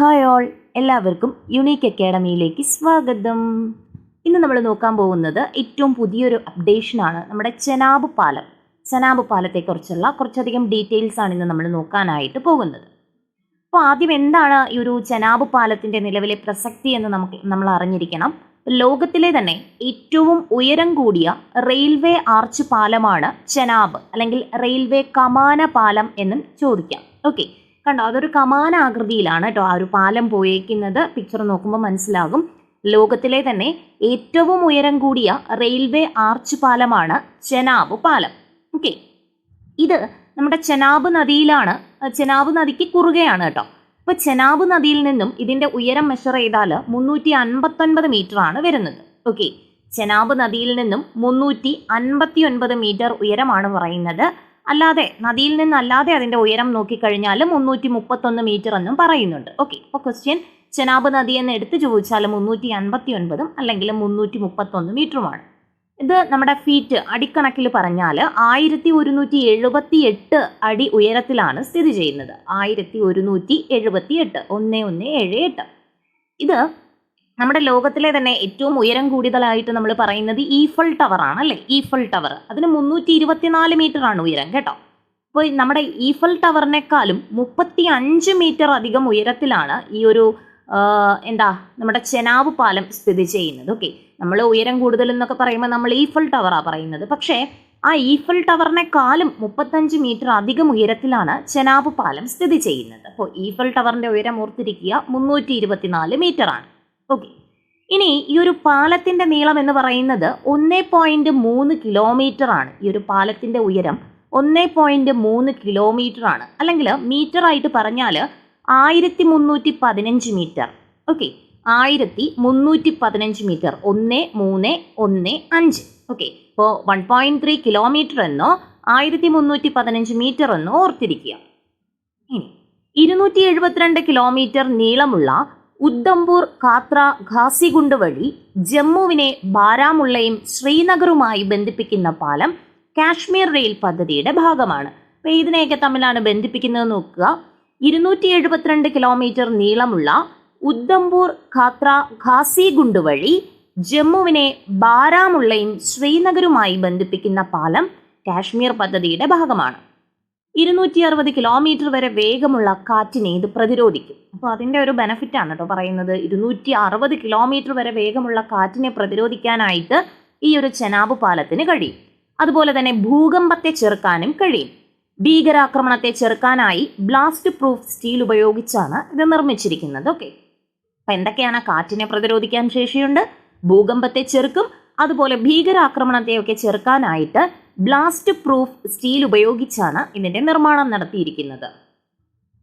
Hi all എല്ലാവർക്കും unique അക്കാഡമിയിലേക്ക് സ്വാഗതം. ഇന്ന് നമ്മൾ നോക്കാൻ പോകുന്നത് ഏറ്റവും പുതിയൊരു അപ്ഡേഷനാണ് നമ്മുടെ ചെനാബ് പാലം. ചെനാബ് പാലത്തെക്കുറിച്ചുള്ള കുറച്ചധികം ഡീറ്റെയിൽസ് ആണ് ഇന്ന് നമ്മൾ നോക്കാനായിട്ട് പോകുന്നത്. അപ്പോൾ ആദ്യം എന്താണ് ഈ ഒരു ചെനാബ് പാലത്തിന്റെ നിലവിലെ പ്രസക്തി എന്ന് നമുക്ക് നമ്മൾ അറിഞ്ഞിരിക്കണം. ലോകത്തിലെ തന്നെ ഏറ്റവും ഉയരം കൂടിയ റെയിൽവേ ആർച്ച് പാലമാണ് ചെനാബ് അല്ലെങ്കിൽ റെയിൽവേ കമാന പാലം എന്നും ചോദിക്കാം. ഓക്കെ കണ്ടോ? അതൊരു കമാനാകൃതിയിലാണ് കേട്ടോ ആ ഒരു പാലം പോയേക്കുന്നത്. പിക്ചർ നോക്കുമ്പോൾ മനസ്സിലാകും. ലോകത്തിലെ തന്നെ ഏറ്റവും ഉയരം കൂടിയ റെയിൽവേ ആർച്ച് പാലമാണ് ചെനാബ് പാലം. ഓക്കെ ഇത് നമ്മുടെ ചെനാബ് നദിയിലാണ്. ചെനാബ് നദിക്ക് കുറുകയാണ് കേട്ടോ. അപ്പോൾ ചെനാബ് നദിയിൽ നിന്നും ഇതിന്റെ ഉയരം മെഷർ ചെയ്താൽ മുന്നൂറ്റി അൻപത്തൊൻപത് മീറ്റർ ആണ് വരുന്നത്. ഓക്കെ ചെനാബ് നദിയിൽ നിന്നും മുന്നൂറ്റി അൻപത്തി ഒൻപത് മീറ്റർ ഉയരമാണ് പറയുന്നത്. അല്ലാതെ നദിയിൽ നിന്നല്ലാതെ അതിന്റെ ഉയരം നോക്കിക്കഴിഞ്ഞാൽ മുന്നൂറ്റി മുപ്പത്തൊന്ന് മീറ്റർ എന്നും പറയുന്നുണ്ട്. ഓക്കെ അപ്പോൾ ക്വസ്റ്റ്യൻ ചെനാബ് നദി എന്ന് എടുത്തു ചോദിച്ചാൽ മുന്നൂറ്റി അൻപത്തി ഒൻപതും അല്ലെങ്കിൽ മുന്നൂറ്റി മുപ്പത്തൊന്ന് മീറ്ററുമാണ് ഇത് നമ്മുടെ ഫീറ്റ് അടിക്കണക്കിൽ പറഞ്ഞാൽ ആയിരത്തി ഒരുന്നൂറ്റി എഴുപത്തി എട്ട് അടി ഉയരത്തിലാണ് സ്ഥിതി ചെയ്യുന്നത്. ആയിരത്തി ഒരുന്നൂറ്റി എഴുപത്തി എട്ട് ഒന്ന് ഒന്ന് ഏഴ് എട്ട്. ഇത് നമ്മുടെ ലോകത്തിലെ തന്നെ ഏറ്റവും ഉയരം കൂടുതലായിട്ട് നമ്മൾ പറയുന്നത് ഈഫൽ ടവർ ആണ് അല്ലേ? ഈഫൽ ടവർ അതിന് മുന്നൂറ്റി ഇരുപത്തിനാല് മീറ്റർ ആണ് ഉയരം കേട്ടോ? അപ്പോൾ നമ്മുടെ ഈഫൽ ടവറിനേക്കാളും മുപ്പത്തി അഞ്ച് മീറ്റർ അധികം ഉയരത്തിലാണ് ഈ ഒരു എന്താ നമ്മുടെ ചെനാവ് പാലം സ്ഥിതി ചെയ്യുന്നത്. ഓക്കെ നമ്മൾ ഉയരം കൂടുതൽ എന്നൊക്കെ പറയുമ്പോൾ നമ്മൾ ഈഫൽ ടവറാണ് പറയുന്നത്. പക്ഷേ ആ ഈഫൽ ടവറിനെക്കാളും മുപ്പത്തഞ്ച് മീറ്റർ അധികം ഉയരത്തിലാണ് ചെനാബ് പാലം സ്ഥിതി ചെയ്യുന്നത്. അപ്പോൾ ഈഫൽ ടവറിന്റെ ഉയരം ഓർത്തിരിക്കുക മുന്നൂറ്റി ഇരുപത്തിനാല് ആണ്. ഓക്കെ ഇനി ഈ ഒരു പാലത്തിന്റെ നീളം എന്ന് പറയുന്നത് ഒന്നേ പോയിന്റ് മൂന്ന് കിലോമീറ്റർ ആണ്. ഈ ഒരു പാലത്തിന്റെ ഉയരം ഒന്നേ പോയിന്റ് മൂന്ന് കിലോമീറ്റർ ആണ്. അല്ലെങ്കിൽ മീറ്റർ ആയിട്ട് പറഞ്ഞാൽ ആയിരത്തി മുന്നൂറ്റി പതിനഞ്ച് മീറ്റർ ഓക്കെ ആയിരത്തി മുന്നൂറ്റി പതിനഞ്ച് മീറ്റർ ഒന്ന് മൂന്ന് ഒന്ന് അഞ്ച്. ഓക്കെ ഇപ്പോൾ വൺ പോയിന്റ് ത്രീ കിലോമീറ്റർ എന്നോ ആയിരത്തി മുന്നൂറ്റി പതിനഞ്ച് മീറ്റർ എന്നോ ഓർത്തിരിക്കുക. ഇനി ഇരുന്നൂറ്റി എഴുപത്തിരണ്ട് കിലോമീറ്റർ നീളമുള്ള ഉദ്ധംപൂർ കാത്ര ഘാസിഗുണ്ട് വഴി ജമ്മുവിനെ ബാരാമുള്ളയും ശ്രീനഗറുമായി ബന്ധിപ്പിക്കുന്ന പാലം കാശ്മീർ റെയിൽ പദ്ധതിയുടെ ഭാഗമാണ്. അപ്പോൾ ഇതിനെയൊക്കെ തമ്മിലാണ് ബന്ധിപ്പിക്കുന്നത് നോക്കുക. ഇരുന്നൂറ്റി എഴുപത്തിരണ്ട് കിലോമീറ്റർ നീളമുള്ള ഉദ്ധംപൂർ ഖാത്ര ഖാസിഗുണ്ട് വഴി ജമ്മുവിനെ ബാരാമുള്ളയും ശ്രീനഗറുമായി ബന്ധിപ്പിക്കുന്ന പാലം കാശ്മീർ പദ്ധതിയുടെ ഭാഗമാണ്. ഇരുന്നൂറ്റി അറുപത് കിലോമീറ്റർ വരെ വേഗമുള്ള കാറ്റിനെ ഇത് പ്രതിരോധിക്കും. അപ്പോൾ അതിന്റെ ഒരു ബെനഫിറ്റ് ആണ് കേട്ടോ പറയുന്നത്. ഇരുന്നൂറ്റി അറുപത് കിലോമീറ്റർ വരെ വേഗമുള്ള കാറ്റിനെ പ്രതിരോധിക്കാനായിട്ട് ഈ ഒരു ചെനാബ് പാലത്തിന് കഴിയും. അതുപോലെ തന്നെ ഭൂകമ്പത്തെ ചെറുക്കാനും കഴിയും. ഭീകരാക്രമണത്തെ ചെറുക്കാനായി ബ്ലാസ്റ്റ് പ്രൂഫ് സ്റ്റീൽ ഉപയോഗിച്ചാണ് ഇത് നിർമ്മിച്ചിരിക്കുന്നത്. ഓക്കെ. അപ്പം എന്തൊക്കെയാണ് കാറ്റിനെ പ്രതിരോധിക്കാൻ ശേഷിയുണ്ട്? ഭൂകമ്പത്തെ ചെറുക്കും അതുപോലെ ഭീകരാക്രമണത്തെയൊക്കെ ചെറുക്കാനായിട്ട് ബ്ലാസ്റ്റ് പ്രൂഫ് സ്റ്റീൽ ഉപയോഗിച്ചാണ് ഇതിന്റെ നിർമ്മാണം നടത്തിയിരിക്കുന്നത്.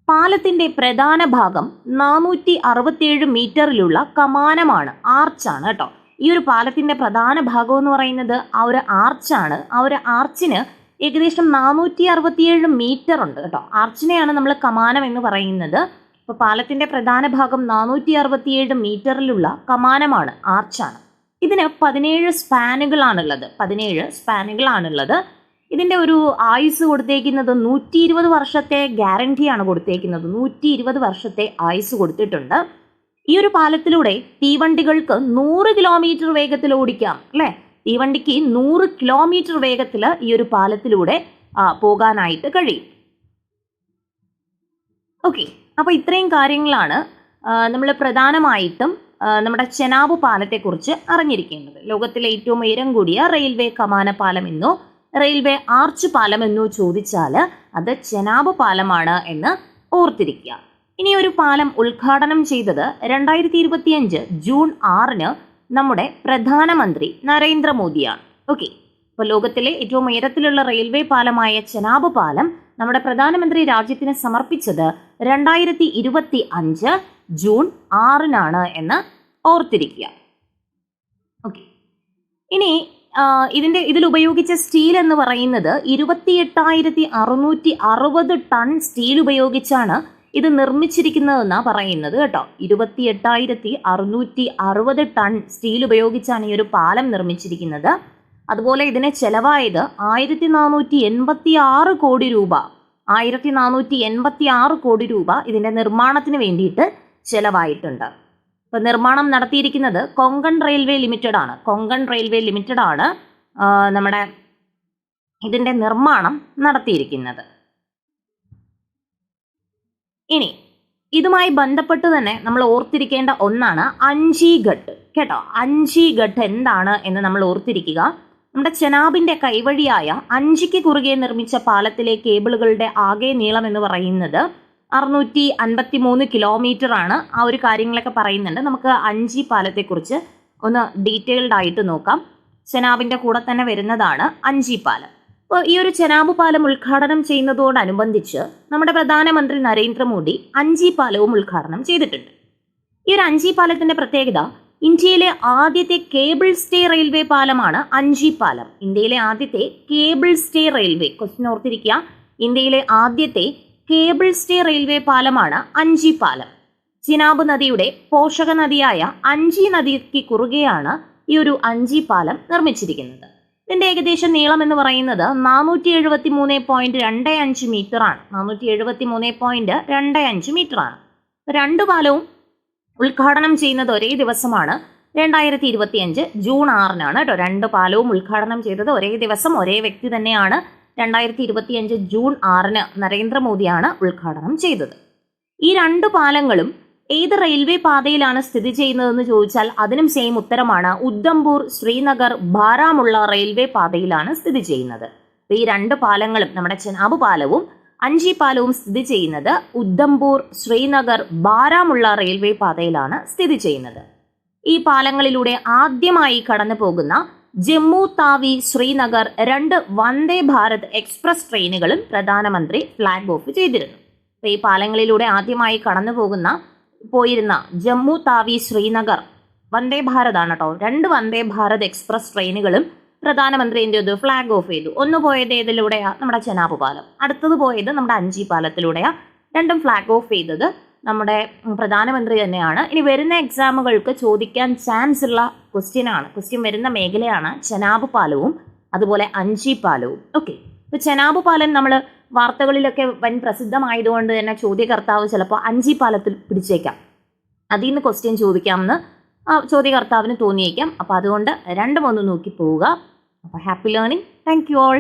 പാലത്തിന്റെ പ്രധാന ഭാഗം നാനൂറ്റി അറുപത്തിയേഴ് മീറ്ററിലുള്ള കമാനമാണ് ആർച്ചാണ് കേട്ടോ. ഈ ഒരു പാലത്തിന്റെ പ്രധാന ഭാഗം എന്ന് പറയുന്നത് ആ ഒരു ആർച്ചാണ് ആ ഒരു ആർച്ചിന് ഏകദേശം നാനൂറ്റി അറുപത്തിയേഴ് മീറ്റർ ഉണ്ട് കേട്ടോ. ആർച്ചിനെയാണ് നമ്മൾ കമാനം എന്ന് പറയുന്നത്. അപ്പോൾ പാലത്തിന്റെ പ്രധാന ഭാഗം നാനൂറ്റി അറുപത്തിയേഴ് മീറ്ററിലുള്ള കമാനമാണ് ആർച്ചാണ് ഇതിന് പതിനേഴ് സ്പാനുകളാണുള്ളത്. പതിനേഴ് സ്പാനുകളാണുള്ളത്. ഇതിന്റെ ഒരു ആയുസ് കൊടുത്തേക്കുന്നത് നൂറ്റി ഇരുപത് വർഷത്തെ ഗ്യാരണ്ടിയാണ് കൊടുത്തേക്കുന്നത്. നൂറ്റി ഇരുപത് വർഷത്തെ ആയുസ് കൊടുത്തിട്ടുണ്ട്. ഈ ഒരു പാലത്തിലൂടെ തീവണ്ടികൾക്ക് നൂറ് കിലോമീറ്റർ വേഗത്തിൽ ഓടിക്കാം അല്ലേ? തീവണ്ടിക്ക് നൂറ് കിലോമീറ്റർ വേഗത്തിൽ ഈ ഒരു പാലത്തിലൂടെ പോകാനായിട്ട് കഴിയും. ഓക്കെ. അപ്പോൾ ഇത്രയും കാര്യങ്ങളാണ്. നമ്മൾ പ്രധാനമായിട്ടും നമ്മുടെ ചെനാബ് പാലത്തെക്കുറിച്ച് അറിഞ്ഞിരിക്കേണ്ടത്. ലോകത്തിലെ ഏറ്റവും ഉയരം കൂടിയ റെയിൽവേ കമാന പാലം എന്നോ റെയിൽവേ ആർച്ച് പാലം എന്നോ ചോദിച്ചാൽ അത് ചെനാബ് പാലമാണ് എന്ന് ഓർത്തിരിക്കുക. ഇനി ഒരു പാലം ഉദ്ഘാടനം ചെയ്തത് രണ്ടായിരത്തി ഇരുപത്തിയഞ്ച് ജൂൺ ആറിന് നമ്മുടെ പ്രധാനമന്ത്രി നരേന്ദ്രമോദിയാണ്. ഓക്കെ. ഇപ്പൊ ലോകത്തിലെ ഏറ്റവും ഉയരത്തിലുള്ള റെയിൽവേ പാലമായ ചെനാബ് പാലം നമ്മുടെ പ്രധാനമന്ത്രി രാജ്യത്തിന് സമർപ്പിച്ചത് രണ്ടായിരത്തി ഇരുപത്തി അഞ്ച് ജൂൺ ആറിനാണ് എന്ന് ഓർത്തിരിക്കുക. ഓക്കെ ഇനി ഇതിന്റെ ഇതിൽ ഉപയോഗിച്ച സ്റ്റീൽ എന്ന് പറയുന്നത് ഇരുപത്തി എട്ടായിരത്തി അറുന്നൂറ്റി അറുപത് ടൺ സ്റ്റീൽ ഉപയോഗിച്ചാണ് ഇത് നിർമ്മിച്ചിരിക്കുന്നതെന്നാണ് പറയുന്നത് കേട്ടോ. ഇരുപത്തി എട്ടായിരത്തി അറുന്നൂറ്റി അറുപത് ടൺ സ്റ്റീൽ ഉപയോഗിച്ചാണ് ഈ ഒരു പാലം നിർമ്മിച്ചിരിക്കുന്നത്. അതുപോലെ ഇതിനെ ചെലവായത് ആയിരത്തി നാനൂറ്റി എൺപത്തി ആറ് കോടി രൂപ. ആയിരത്തി നാനൂറ്റി എൺപത്തി ആറ് കോടി രൂപ ഇതിന്റെ നിർമ്മാണത്തിന് വേണ്ടിയിട്ട് ചെലവായിട്ടുണ്ട്. ഇപ്പോൾ നിർമ്മാണം നടത്തിയിരിക്കുന്നത് കൊങ്കൺ റെയിൽവേ ലിമിറ്റഡ് ആണ് കൊങ്കൺ റെയിൽവേ ലിമിറ്റഡ് ആണ് നമ്മുടെ ഇതിന്റെ നിർമ്മാണം നടത്തിയിരിക്കുന്നത്. ഇനി ഇതുമായി ബന്ധപ്പെട്ട് തന്നെ നമ്മൾ ഓർത്തിരിക്കേണ്ട ഒന്നാണ് അഞ്ചി ഘട്ട് കേട്ടോ അഞ്ചി ഘട്ട് എന്താണ് എന്ന് നമ്മൾ ഓർത്തിരിക്കുക. നമ്മുടെ ചെനാബിന്റെ കൈവഴിയായ അഞ്ചിക്ക് കുറുകെ നിർമ്മിച്ച പാലത്തിലെ കേബിളുകളുടെ ആകെ നീളം എന്ന് പറയുന്നത് അറുന്നൂറ്റി അൻപത്തി മൂന്ന് കിലോമീറ്റർ ആണ് ആ ഒരു കാര്യങ്ങളൊക്കെ പറയുന്നുണ്ട്. നമുക്ക് അഞ്ചി പാലത്തെക്കുറിച്ച് ഒന്ന് ഡീറ്റെയിൽഡ് ആയിട്ട് നോക്കാം. ചെനാബിന്റെ കൂടെ തന്നെ വരുന്നതാണ് അഞ്ചി പാലം. അപ്പോൾ ഈ ഒരു ചെനാബ് പാലം ഉദ്ഘാടനം ചെയ്യുന്നതോടനുബന്ധിച്ച് നമ്മുടെ പ്രധാനമന്ത്രി നരേന്ദ്രമോദി അഞ്ചി പാലവും ഉദ്ഘാടനം ചെയ്തിട്ടുണ്ട്. ഈ ഒരു അഞ്ചി പാലത്തിന്റെ പ്രത്യേകത ഇന്ത്യയിലെ ആദ്യത്തെ കേബിൾ സ്റ്റേ റെയിൽവേ പാലമാണ് അഞ്ചി പാലം. ഇന്ത്യയിലെ ആദ്യത്തെ കേബിൾ സ്റ്റേ റെയിൽവേ ക്വസ്റ്റ്യൻ ഓർത്തിരിക്കുക ഇന്ത്യയിലെ ആദ്യത്തെ കേബിൾ സ്റ്റേ റെയിൽവേ പാലമാണ് അഞ്ചി പാലം. ചിനാബ് നദിയുടെ പോഷക നദിയായ അഞ്ചി നദിക്ക് കുറുകെയാണ് ഈ ഒരു അഞ്ചി പാലം നിർമ്മിച്ചിരിക്കുന്നത്. ഇതിന്റെ ഏകദേശം നീളം എന്ന് പറയുന്നത് നാനൂറ്റി എഴുപത്തി മൂന്ന് പോയിന്റ് രണ്ട് അഞ്ച് മീറ്റർ ആണ് നാനൂറ്റി എഴുപത്തി മൂന്ന് പോയിന്റ് രണ്ട് അഞ്ച് മീറ്റർ ആണ് രണ്ട് പാലവും ഉദ്ഘാടനം ചെയ്യുന്നത് ഒരേ ദിവസമാണ്. രണ്ടായിരത്തി ഇരുപത്തി അഞ്ച് ജൂൺ ആറിനാണ് കേട്ടോ. രണ്ട് പാലവും ഉദ്ഘാടനം ചെയ്തത് ഒരേ ദിവസം ഒരേ വ്യക്തി തന്നെയാണ് രണ്ടായിരത്തി ഇരുപത്തി അഞ്ച് ജൂൺ ആറിന് നരേന്ദ്രമോദിയാണ് ഉദ്ഘാടനം ചെയ്തത്. ഈ രണ്ട് പാലങ്ങളും ഏത് റെയിൽവേ പാതയിലാണ് സ്ഥിതി ചെയ്യുന്നതെന്ന് ചോദിച്ചാൽ അതിനും സെയിം ഉത്തരമാണ്. ഉദ്ധംപൂർ ശ്രീനഗർ ബാരാമുള്ള റെയിൽവേ പാതയിലാണ് സ്ഥിതി ചെയ്യുന്നത്. ഈ രണ്ട് പാലങ്ങളും നമ്മുടെ ചെനാബ് പാലവും അഞ്ചി പാലവും സ്ഥിതി ചെയ്യുന്നത് ഉദ്ധംപൂർ ശ്രീനഗർ ബാരാമുള്ള റെയിൽവേ പാതയിലാണ് സ്ഥിതി ചെയ്യുന്നത്. ഈ പാലങ്ങളിലൂടെ ആദ്യമായി കടന്നു പോകുന്ന ജമ്മു താവി ശ്രീനഗർ രണ്ട് വന്ദേ ഭാരത് എക്സ്പ്രസ് ട്രെയിനുകളും പ്രധാനമന്ത്രി ഫ്ലാഗ് ഓഫ് ചെയ്തിരുന്നു. ഈ പാലങ്ങളിലൂടെ ആദ്യമായി കടന്നു പോകുന്ന പോയിരുന്ന ജമ്മു താവി ശ്രീനഗർ വന്ദേ ഭാരത് ആണ് കേട്ടോ രണ്ട് വന്ദേ ഭാരത് എക്സ്പ്രസ് ട്രെയിനുകളും പ്രധാനമന്ത്രി എന്ത് ചെയ്തു? ഫ്ലാഗ് ഓഫ് ചെയ്തു. ഒന്ന് പോയത് ഏതിലൂടെയാണ് നമ്മുടെ ചെനാബ് പാലം അടുത്തത് പോയത് നമ്മുടെ അഞ്ചി പാലത്തിലൂടെയാണ് രണ്ടും ഫ്ലാഗ് ഓഫ് ചെയ്തത് നമ്മുടെ പ്രധാനമന്ത്രി തന്നെയാണ്. ഇനി വരുന്ന എക്സാമുകൾക്ക് ചോദിക്കാൻ ചാൻസ് ഉള്ള ക്വസ്റ്റ്യനാണ് ക്വസ്റ്റ്യൻ വരുന്ന മേഖലയാണ് ചെനാബ് പാലവും അതുപോലെ അഞ്ചി പാലവും. ഓക്കെ ഇപ്പോൾ ചെനാബ് പാലം നമ്മൾ വാർത്തകളിലൊക്കെ വൻ പ്രസിദ്ധമായതുകൊണ്ട് തന്നെ ചോദ്യകർത്താവ് ചിലപ്പോൾ അഞ്ചി പാലത്തിൽ പിടിച്ചേക്കാം. അതിൽ നിന്ന് ക്വസ്റ്റ്യൻ ചോദിക്കാമെന്ന് ചോദ്യകർത്താവിന് തോന്നിയേക്കാം. അപ്പോൾ അതുകൊണ്ട് രണ്ടും ഒന്ന് നോക്കി പോവുക. അപ്പോൾ happy learning thank you all